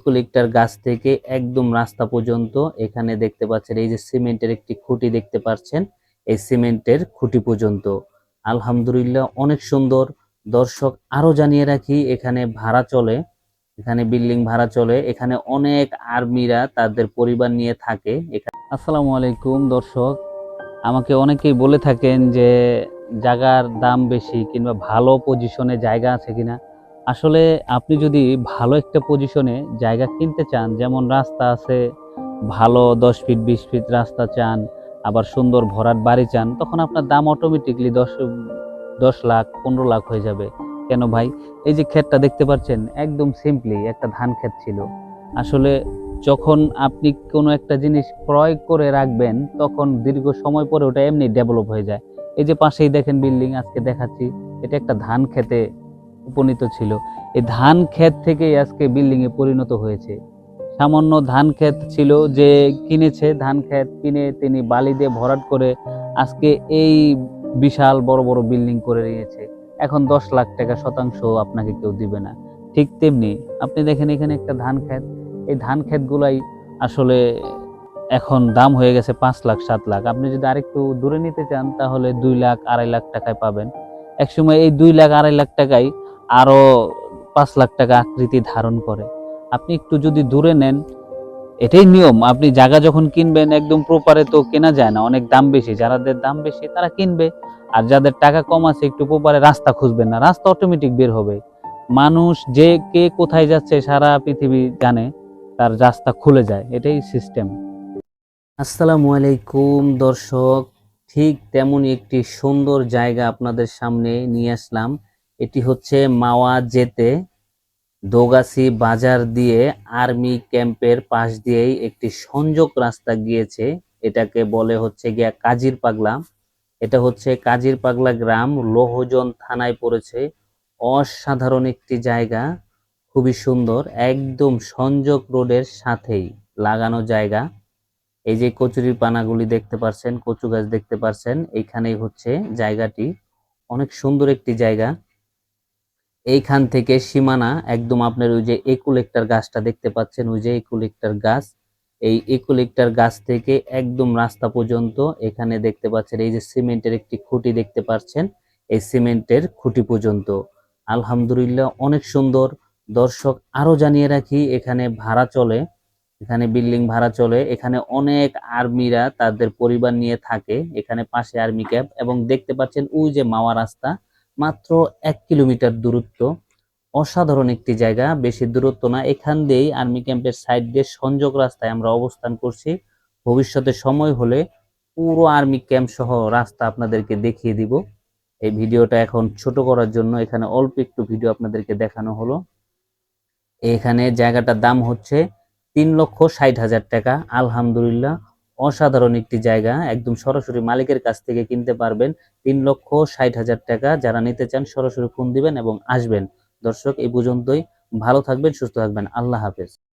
ইউক্যালিপ্টার গাছ থেকে একদম রাস্তা পর্যন্ত এখানে দেখতে পাচ্ছেন, এই যে সিমেন্টের একটি খুঁটি দেখতে পাচ্ছেন, এই সিমেন্টের খুঁটি পর্যন্ত। আলহামদুলিল্লাহ অনেক সুন্দর। দর্শক আরও জানিয়ে রাখি, এখানে ভাড়া চলে, এখানে বিল্ডিং ভাড়া চলে, এখানে অনেক আর্মিরা তাদের পরিবার নিয়ে থাকে। আসসালামু আলাইকুম দর্শক। আমাকে অনেকেই বলে থাকেন যে জায়গার দাম বেশি কিংবা ভালো পজিশনে জায়গা আছে কিনা। আসলে আপনি যদি ভালো একটা পজিশনে জায়গা কিনতে চান, যেমন রাস্তা আছে, ভালো দশ ফিট বিশ ফিট রাস্তা চান, আবার সুন্দর ভরাট বাড়ি চান, তখন আপনার দাম অটোমেটিকলি দশ দশ লাখ, পনেরো লাখ হয়ে যাবে। কেন ভাই? এই যে ক্ষেতটা দেখতে পাচ্ছেন, একদম সিম্পলি একটা ধান ক্ষেত ছিল। আসলে যখন আপনি কোনো একটা জিনিস ক্রয় করে রাখবেন, তখন দীর্ঘ সময় পরে ওটা এমনি ডেভেলপ হয়ে যায়। এই যে পাশেই দেখেন বিল্ডিং আজকে দেখাচ্ছি, এটা একটা ধান খেতে উপনীত ছিল। এই ধান ক্ষেত থেকেই আজকে বিল্ডিংয়ে পরিণত হয়েছে। সামান্য ধান ক্ষেত ছিল যে কিনেছে, ধান ক্ষেত কিনে তিনি বালি দিয়ে ভরাট করে আজকে এই বিশাল বড় বড় বিল্ডিং করে নিয়েছে। এখন দশ লাখ টাকা শতাংশ আপনাকে কেউ দিবে না। ঠিক তেমনি আপনি দেখেন এখানে একটা ধান ক্ষেত। এই ধান ক্ষেতগুলাই আসলে এখন দাম হয়ে গেছে পাঁচ লাখ, সাত লাখ। আপনি যদি আরেকটু দূরে নিতে চান তাহলে দুই লাখ, আড়াই লাখ টাকায় পাবেন। একসময় এই দুই লাখ, আড়াই লাখ টাকায় আরও পাঁচ লাখ টাকা আকৃতি ধারণ করে। আপনি একটু যদি দূরে নেন, এটাই নিয়ম। আপনি জায়গা যখন কিনবেন, একদম প্রপারে তো কেনা যায় না। অনেক দাম বেশি। যাদের দাম বেশি, তারা কিনবে। আর যাদের টাকা কম আছে, একটু প্রপারে রাস্তা খুঁজবেন না। রাস্তা অটোমেটিক বের হবে। মানুষ যে কে কোথায় যাচ্ছে, সারা পৃথিবী জানে। তার রাস্তা খুলে যায়। এটাই সিস্টেম আসসালামু আলাইকুম, দর্শক। ঠিক তেমন একটি সুন্দর জায়গা আপনাদের সামনে নিয়ে আসলাম। এটি হচ্ছে মাওয়া জেতে দোগাছি বাজার দিয়ে আর্মি ক্যাম্পের পাশ দিয়েই একটি সংযোগ রাস্তা গিয়েছে। এটাকে বলে হচ্ছে গিয়া কাজির পাগলা। এটা হচ্ছে কাজির পাগলা গ্রাম। লোহজন থানায় পড়েছে। অসাধারণ একটি জায়গা। খুবই সুন্দর। একদম সংযোগ রোডের সাথেই লাগানো জায়গা। এই যে কচুরির পানাগুলি দেখতে পাচ্ছেন কচু গাছ দেখতে পাচ্ছেন এইখানেই হচ্ছে জায়গাটি। অনেক সুন্দর একটি জায়গা। এইখান থেকে সীমানা, একদম আপনার ওই যে একুলেক্টার গাছটা দেখতে পাচ্ছেন, ওই যে একুলেক্টার গাছ। এই একুলেক্টার গাছ থেকে একদম রাস্তা পর্যন্ত এখানে দেখতে পাচ্ছেন, এই যে সিমেন্টের একটি খুঁটি দেখতে পাচ্ছেন, এই সিমেন্টের খুঁটি পর্যন্ত। আলহামদুলিল্লাহ অনেক সুন্দর। দর্শক আরও জানিয়ে রাখি, এখানে ভাড়া চলে, এখানে বিল্ডিং ভাড়া চলে, এখানে অনেক আর্মিরা তাদের পরিবার নিয়ে থাকে, এখানে পাশে আর্মি ক্যাম্প এবং দেখতে পাচ্ছেন ওই যে মাওয়া রাস্তা মাত্র এক কিলোমিটার দূরত্ব। অসাধারণ একটি জায়গা, বেশি দূরত্ব না। এখান দিয়েই আর্মি ক্যাম্পের সাইড দিয়ে সংযোগ রাস্তায় আমরা অবস্থান করছি। ভবিষ্যতে সময় হলে পুরো আর্মি ক্যাম্প সহ রাস্তা আপনাদেরকে দেখিয়ে দিব। এই ভিডিওটা এখন ছোট করার জন্য এখানে অল্প একটু ভিডিও আপনাদেরকে দেখানো হলো। এখানে জায়গাটার দাম হচ্ছে তিন লক্ষ ষাট হাজার টাকা। আলহামদুলিল্লাহ। অসাধারণ একটি জায়গা। একদম সরাসরি মালিকের কাছ থেকে কিনতে পারবেন। তিন লক্ষ ষাট হাজার টাকা। যারা নিতে চান সরাসরি ফোন দিবেন এবং আসবেন। দর্শক, এই পর্যন্তই। ভালো থাকবেন, সুস্থ থাকবেন। আল্লাহ হাফেজ।